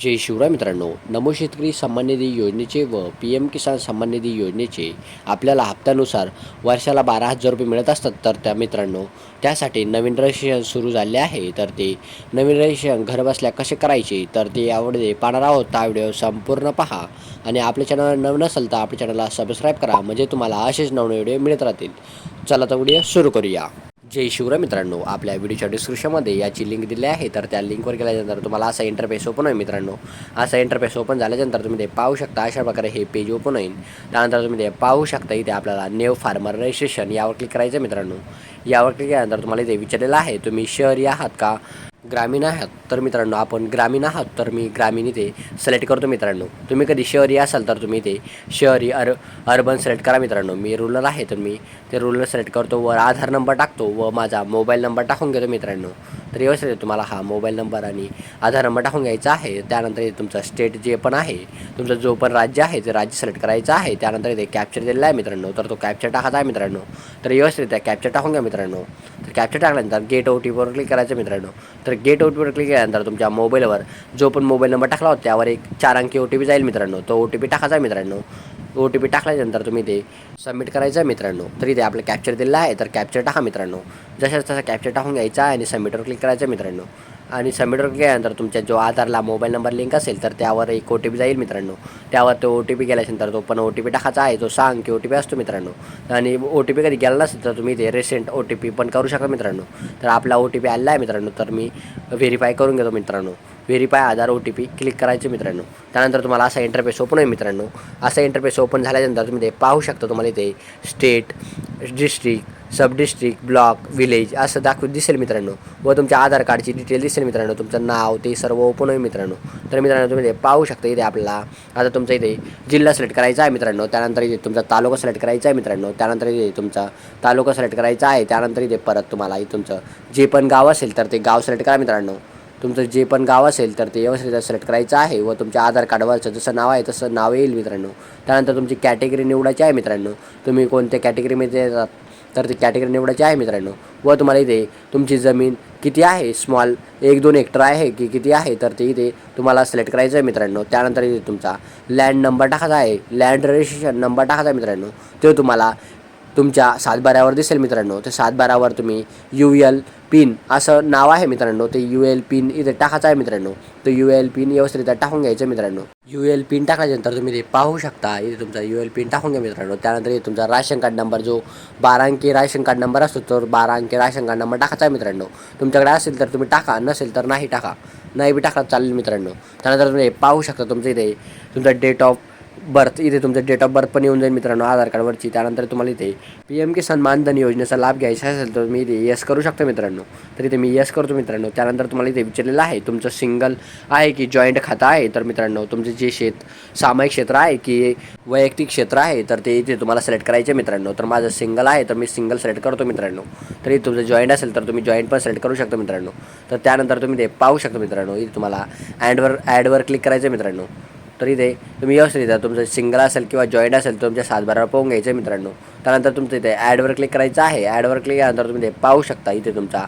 जय शिवराय मित्रांनो. नमो शेतकरी सन्मान निधी योजनेचे व पी एम किसान सन्मान निधी योजनेचे आपल्याला हप्त्यानुसार वर्षाला बारा हजार रुपये मिळत असतात. तर त्या मित्रांनो त्यासाठी नवीन रजिस्ट्रेशन सुरू झाले आहे. तर ते नवीन रजिस्ट्रेशन घरबसल्या कसे करायचे? तर ते यावेळी पाहणार आहोत. हा व्हिडिओ संपूर्ण पहा. आणि आपल्या चॅनल नवीन असेल तर आपल्या चॅनलला सबस्क्राईब करा. म्हणजे तुम्हाला असेच नवीन व्हिडिओ मिळत राहतील. चला तर व्हिडिओ सुरू करूया. जय शिवराय मित्रांनो. आपल्या व्हिडिओच्या डिस्क्रिप्शनमध्ये याची लिंक दिली आहे. तर त्या लिंकवर गेल्यानंतर तुम्हाला असा इंटरफेस ओपन होईल मित्रांनो. असा इंटरफेस ओपन झाल्यानंतर तुम्ही ते पाहू शकता. अशा प्रकारे हे पेज ओपन होईल. त्यानंतर तुम्ही ते पाहू शकता. इथे आपल्याला नेव फार्मर रजिस्ट्रेशन यावर क्लिक करायचं मित्रांनो. यावर क्लिक केल्यानंतर तुम्हाला इथे विचारलेलं आहे तुम्ही शहरी आहात का? ग्रामीण आहात तर मित्रांनो आपण ग्रामीण आहात तर मी ग्रामीण इथे सिलेक्ट करतो मित्रांनो. तुम्ही कधी शहरी असाल तर तुम्ही इथे शहरी अर अर्बन सिलेक्ट करा मित्रांनो. मी रुरल आहे तर मी ते रुरल सिलेक्ट करतो. व आधार नंबर टाकतो व माझा मोबाईल नंबर टाकून घेतो मित्रांनो. तर व्यवस्थित तुम्हाला हा मोबाईल नंबर आणि आधार नंबर टाकून घ्यायचा आहे. त्यानंतर इथे तुमचं स्टेट जे पण आहे तुमचं जो पण राज्य आहे ते राज्य सिलेक्ट करायचं आहे. त्यानंतर इथे कॅप्चर दिलेला आहे मित्रांनो. तर तो कॅप्चर टाकायचा आहे मित्रांनो. तर व्यवस्थित कॅप्चर टाकून घ्या मित्रांनो. तर कॅप्चर टाकल्यानंतर गेट ओ टी पीवर क्लिक करायचं मित्रांनो. तर गेट ओ टी पीवर क्लिक केल्यानंतर तुमच्या मोबाईलवर जो पण मोबाईल नंबर टाकला होता त्यावर एक चार अंकी ओ टी पी जाईल मित्रांनो. तो ओ टी पी टाकायचा आहे मित्रांनो. ओ टी पी टाकल्यानंतर तुम्ही ते सबमिट करायचं आहे मित्रांनो. तरी ते आपलं कॅप्चर दिलेला आहे तर कॅप्चर टाका मित्रांनो. जशा तसं कॅप्चर टाकून घ्यायचा आहे आणि सबमिटवर क्लिक करायचं आहे मित्रांनो. आणि सबमिटवर क्लिक केल्यानंतर तुमच्या जो आधारला मोबाईल नंबर लिंक असेल तर त्यावर एक ओ टी पी जाईल मित्रांनो. त्यावर तो ओ टी पी गेल्यानंतर तो पण ओ टी पी टाकायचा आहे तो सांग की ओ टी पी असतो मित्रांनो. आणि ओ टी पी कधी गेला नसेल तर तुम्ही ते रिसेंट ओ टी पी पण करू शकता मित्रांनो. तर आपला ओ टी पी आला आहे मित्रांनो तर मी व्हेरीफाय करून घेतो मित्रांनो. Verify Aadhaar O T P click करायचं मित्रांनो. त्यानंतर तुम्हाला असा इंटरफेस ओपन होईल मित्रांनो. असा इंटरफेस ओपन झाल्यानंतर तुम्ही ते पाहू शकता तुम्हाला इथे state district sub district block village असं दाखव दिसेल मित्रांनो. व तुमच्या आधार कार्डची डिटेल दिसेल मित्रांनो. तुमचं नाव ते सर्व ओपन होईल मित्रांनो. तर मित्रांनो तुम्ही ते पाहू शकता इथे आपल्याला. आता तुमचा इथे जिल्हा सिलेक्ट करायचा आहे मित्रांनो. त्यानंतर इथे तुमचा तालुका सिलेक्ट करायचा आहे मित्रांनो. त्यानंतर इथे तुमचा तालुका सिलेक्ट करायचा आहे. त्यानंतर इथे परत तुम्हाला तुमचं जे पण गाव असेल तर ते गाव सिलेक्ट करा मित्रांनो. तुमचं जे पण गाव असेल तर ते व्यवस्थित सिलेक्ट करायचं आहे व तुमच्या आधार कार्डवरचं जसं नाव आहे तसं नाव येईल मित्रांनो. त्यानंतर तुमची कॅटेगरी निवडायची आहे मित्रांनो. तुम्ही कोणत्या कॅटेगरीमध्ये येतात तर ती कॅटेगरी निवडायची आहे मित्रांनो. व तुम्हाला इथे तुमची जमीन किती आहे? स्मॉल एक दोन हेक्टर आहे की किती आहे? तर ते इथे तुम्हाला सिलेक्ट करायचं आहे मित्रांनो. त्यानंतर इथे तुमचा लँड नंबर टाकायचा आहे. लँड रजिस्ट्रेशन नंबर टाकायचा आहे मित्रांनो. तो तुम्हाला तुमच्या सातबाऱ्यावर दिसेल मित्रांनो. ते सातबाऱ्यावर तुम्ही यू एल पिन असं नाव आहे मित्रांनो. ते यू एल पिन इथे टाकायचं आहे मित्रांनो. तो यू एल पिन व्यवस्थित टाकून घ्यायचं मित्रांनो. यू एल पिन टाकल्यानंतर तुम्ही ते पाहू शकता. इथे तुमचा यू एल पिन टाकून घ्या मित्रांनो. त्यानंतर इथे तुमचा राशन कार्ड नंबर जो बारा अंकी राशन कार्ड नंबर असतो तर बारा अंकी राशन कार्ड नंबर टाकायचा आहे मित्रांनो. तुमच्याकडे असेल तर तुम्ही टाका नसेल तर नाही टाका. नाही बी टाकला चालेल मित्रांनो. त्यानंतर तुम्ही हे पाहू शकता तुमचं इथे तुमचा डेट ऑफ बर्थ इथे तुमचं डेट ऑफ बर्थ पण येऊन जाईल मित्रांनो आधार कार्डवरची त्यानंतर तुम्हाला इथे पी एम किसान मानधन योजनेचा लाभ घ्यायचा असेल तर मी इथे येस करू शकतो मित्रांनो. तर इथे मी येस करतो मित्रांनो. त्यानंतर तुम्हाला इथे विचारलेलं आहे तुमचं सिंगल आहे की जॉईंट खातं आहे? तर मित्रांनो तुमचे जे शेत सामायिक क्षेत्र आहे की वैयक्तिक क्षेत्र आहे तर ते इथे तुम्हाला सिलेक्ट करायचे मित्रांनो. तर माझं सिंगल आहे तर मी सिंगल सिलेक्ट करतो मित्रांनो. तर इथे तुमचं जॉईंट असेल तर तुम्ही जॉईंट पण सिलेक्ट करू शकता मित्रांनो. तर त्यानंतर तुम्ही ते पाहू शकता मित्रांनो इथे तुम्हाला ॲडवर ॲडवर क्लिक करायचं मित्रांनो. तर इथे तुम्ही व्यवस्थित येतात तुमचं सिंगल असेल किंवा जॉईंट असेल तर तुमच्या सातबारावर पाहून घ्यायचं मित्रांनो. त्यानंतर तुमचं इथे ॲडवर क्लिक करायचं आहे. ॲडवर क्लिक केल्यानंतर तुम्ही ते पाहू शकता इथे तुमचा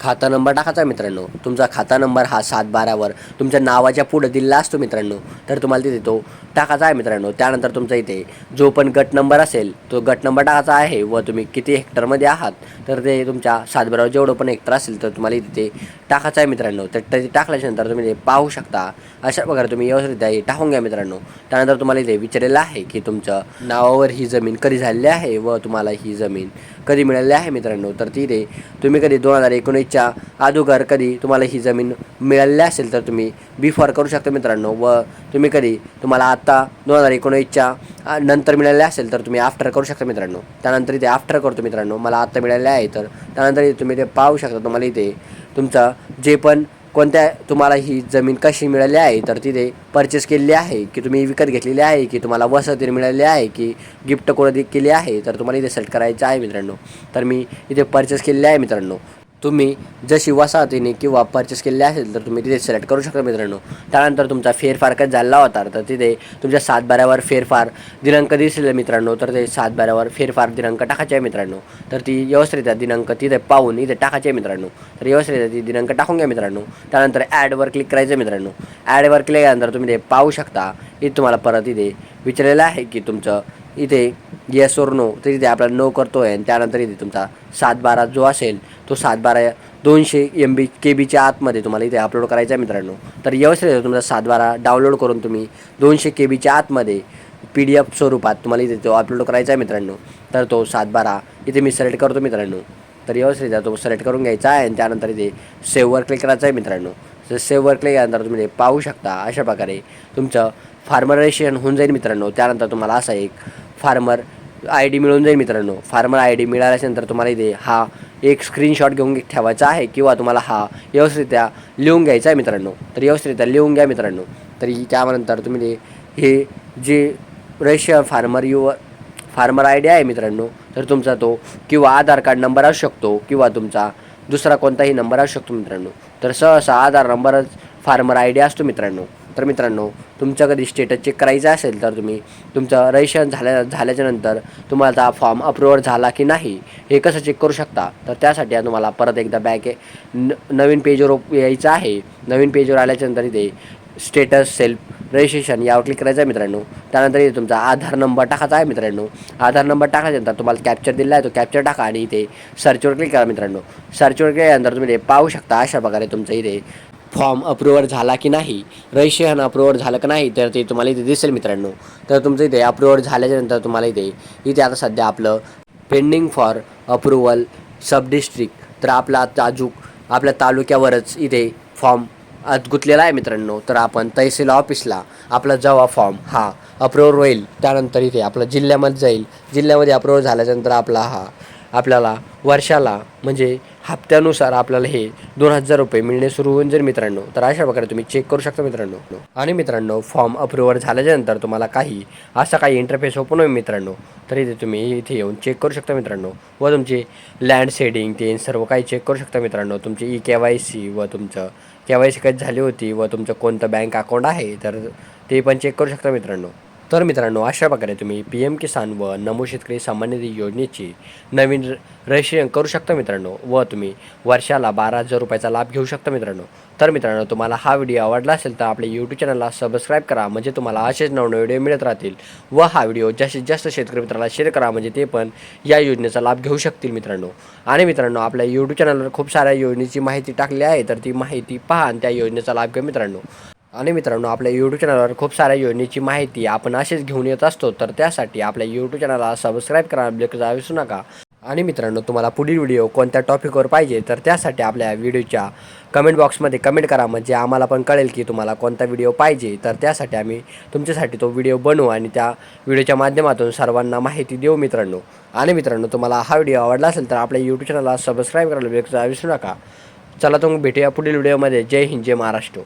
खाता नंबर टाकायचा मित्रांनो. तुमचा खाता नंबर हा सात बारावर तुमच्या नावाच्या पुढे दिलेला असतो मित्रांनो. तर तुम्हाला तिथे तो टाकायचा आहे मित्रांनो. त्यानंतर तुमचा इथे जो पण गट नंबर असेल तो गट नंबर टाकायचा आहे व तुम्ही किती हेक्टरमध्ये आहात तर ते तुमच्या सातबारावर जेवढं पण हेक्टर असेल तर तुम्हाला इथे टाकायचं आहे मित्रांनो. तर ते टाकल्याच्यानंतर तुम्ही ते पाहू शकता. अशा प्रकारे तुम्ही व्यवस्थित टाकून घ्या मित्रांनो. त्यानंतर तुम्हाला इथे विचारलेलं आहे की तुमचं नावावर ही जमीन कधी झालेली आहे व तुम्हाला ही जमीन कधी मिळालेली आहे मित्रांनो? तर तिथे तुम्ही कधी दोन हजार एकोणीसच्या अगोदर कधी तुम्हाला ही जमीन मिळालेली असेल तर तुम्ही बिफॉर करू शकता मित्रांनो व तुम्ही कधी तुम्हाला आत्ता दोन हजार एकोणीसच्या नंतर मिळाले असेल तर तुम्ही आफ्टर करू शकता मित्रांनो. त्यानंतर इथे आफ्टर करतो मित्रांनो. मला आत्ता मिळाले आहे तर त्यानंतर तुम्ही ते पाहू शकता. तुम्हाला इथे तुमचं जे पण कोणत्या तुम्हाला ही जमीन कशी मिळाली आहे तर तिथे परचेस केलेली आहे की तुम्ही विकत घेतलेली आहे की तुम्हाला वसतीने मिळाली आहे की गिफ्ट कोणती केली आहे तर तुम्हाला इथे सेट करायचं आहे मित्रांनो. तर मी इथे परचेस केलेली आहे मित्रांनो. तुम्ही जशी वसाहतीने किंवा परचेस केलेली असेल तर तुम्ही तिथे सिलेक्ट करू शकता मित्रांनो. त्यानंतर तुमचा फेरफार काय झाला होता? तर तिथे तुमच्या सात बारावर फेरफार दिनांक दिसेल मित्रांनो तर ते सात बारावर फेरफार दिनांक टाकायचे आहे मित्रांनो. तर ती व्यवस्थितरित्या दिनांक तिथे पाहून इथे टाकायचे आहे मित्रांनो. तर व्यवस्थितरित्या ती दिनांक टाकून घ्या मित्रांनो. त्यानंतर ॲडवर क्लिक करायचं आहे मित्रांनो. ॲडवर क्लिक केल्यानंतर तुम्ही ते पाहू शकता. इथे तुम्हाला परत इथे विचारलेलं आहे की तुमचं इथे येस ओर नो तर इथे आपला नो करतो आहे आणि त्यानंतर इथे तुमचा सात बारा जो असेल तो सात बारा दोनशे एम बी के बीच्या आतमध्ये तुम्हाला इथे अपलोड करायचा आहे मित्रांनो. तर व्यवस्थित तुमचा सात बारा डाउनलोड करून तुम्ही दोनशे के बीच्या आतमध्ये पी डी एफ स्वरूपात तुम्हाला इथे तो अपलोड करायचा आहे मित्रांनो. तर तो सात बारा इथे मी सिलेक्ट करतो मित्रांनो. तर व्यवस्थित तो सिलेक्ट करून घ्यायचा आहे आणि त्यानंतर इथे सेव्हवर क्लिक करायचं आहे मित्रांनो. तर सेव्हवर क्लिक केल्यानंतर तुम्ही ते पाहू शकता अशा प्रकारे तुमचं फार्मरेशन होऊन जाईल मित्रांनो. त्यानंतर तुम्हाला असा एक फार्मर आय डी मिळून जाईल मित्रांनो. फार्मर आय डी मिळाल्याच्यानंतर तुम्हाला इथे हा एक स्क्रीनशॉट घेऊन ठेवायचा आहे किंवा तुम्हाला हा व्यवस्थितरित्या लिहून घ्यायचा आहे मित्रांनो. तर व्यवस्थितरित्या लिहून घ्या मित्रांनो. तरी त्यानंतर तुम्ही ते हे जे Russian farmer your farmer I D आहे मित्रांनो तर तुमचा तो किंवा आधार कार्ड नंबर असू शकतो किंवा तुमचा दुसरा कोणताही नंबर असू शकतो मित्रांनो. तर सहसा आधार नंबरच फार्मर आय डी असतो मित्रांनो. तर मित्रांनो तुमचं कधी स्टेटस चेक करायचं असेल तर तुम्ही तुमचं रजिस्ट्रेशन झाल्या झाल्याच्यानंतर तुम्हाला फॉर्म अप्रुव्हर झाला की नाही हे कसं चेक करू शकता? तर त्यासाठी तुम्हाला परत एकदा बॅक न नवीन पेजवर यायचं आहे. नवीन पेजवर आल्याच्यानंतर इथे स्टेटस सेल्फ रजिस्ट्रेशन यावर क्लिक करायचं आहे मित्रांनो. त्यानंतर इथे तुमचा आधार नंबर टाकायचा आहे मित्रांनो. आधार नंबर टाकायच्यानंतर तुम्हाला कॅप्चर दिला आहे तो कॅप्चर टाका आणि इथे सर्चवर क्लिक करा मित्रांनो. सर्चवर क्लिक केल्यानंतर तुम्ही ते पाहू शकता अशा प्रकारे तुमचं इथे फॉर्म अप्रुव्हर झाला की नाही रजिस्ट्रेशन अप्रुव्हर झालं की नाही तर ते तुम्हाला इथे दिसेल मित्रांनो. तर तुमचं इथे अप्रुव्हर झाल्याच्यानंतर तुम्हाला इथे इथे आता सध्या आपलं pending for approval sub district तर आपला ताजूक आपल्या तालुक्यावरच इथे फॉर्म गुतलेला आहे मित्रांनो. तर आपण तहसील ऑफिसला आपला जेव्हा फॉर्म हा अप्रुव्हर होईल. त्यानंतर इथे आपला जिल्ह्यामध्ये जाईल. जिल्ह्यामध्ये अप्रुव्हर झाल्याच्यानंतर आपला हा आपल्याला वर्षाला म्हणजे हप्त्यानुसार आपल्याला हे दोन हजार रुपये मिळणे सुरू होऊन जाईल मित्रांनो. तर अशा प्रकारे तुम्ही चेक करू शकता मित्रांनो. आणि मित्रांनो फॉर्म अप्रुव्हर झाल्याच्यानंतर तुम्हाला काही असा काही इंटरफेस ओपन होईल मित्रांनो. तर इथे तुम्ही इथे येऊन चेक करू शकता मित्रांनो. व तुमचे लँड सेडिंग ते सर्व काही चेक करू शकता मित्रांनो. तुमची ई के वाय सी व तुमचं के वाय सी कधी झाली होती व तुमचं कोणतं बँक अकाउंट आहे तर ते पण चेक करू शकता मित्रांनो. तर मित्रांनो अशा प्रकारे तुम्ही पी एम किसान व नमो शेतकरी सामान्य निधी योजनेची नवीन रजिस्ट्रेशन करू शकता मित्रांनो व तुम्ही वर्षाला बारा हजार रुपयाचा लाभ घेऊ शकता मित्रांनो. तर मित्रांनो तुम्हाला हा व्हिडिओ आवडला असेल तर आपल्या यूट्यूब चॅनलला सबस्क्राईब करा म्हणजे तुम्हाला असेच नवनवे व्हिडिओ मिळत राहतील व हा व्हिडिओ जास्तीत जास्त शेतकरी मित्राला शेअर करा म्हणजे ते पण या योजनेचा लाभ घेऊ शकतील मित्रांनो. आणि मित्रांनो आपल्या यूट्यूब चॅनलवर खूप साऱ्या योजनेची माहिती टाकली आहे तर ती माहिती पहा आणि त्या योजनेचा लाभ घ्या मित्रांनो. आणि मित्रांनो आपल्या यूट्यूब चॅनलवर खूप साऱ्या योजनेची माहिती आपण असेच घेऊन येत असतो तर त्यासाठी आपल्या यूट्यूब चॅनलला सबस्क्राईब करा बिलकुल विसरू नका. आणि मित्रांनो तुम्हाला पुढील व्हिडिओ कोणत्या टॉपिकवर पाहिजे तर त्यासाठी आपल्या व्हिडिओच्या कमेंट बॉक्समध्ये कमेंट करा. म्हणजे आम्हाला पण कळेल की तुम्हाला कोणता व्हिडिओ पाहिजे तर त्यासाठी आम्ही तुमच्यासाठी तो व्हिडिओ बनवू आणि त्या व्हिडिओच्या माध्यमातून सर्वांना माहिती देऊ मित्रांनो. आणि मित्रांनो तुम्हाला हा व्हिडिओ आवडला असेल तर आपल्या यूट्यूब चॅनलला सबस्क्राईब करायला बिलकुल विसरू नका. चला तुम्ही भेटूया पुढील व्हिडिओमध्ये जय हिंद जय महाराष्ट्र.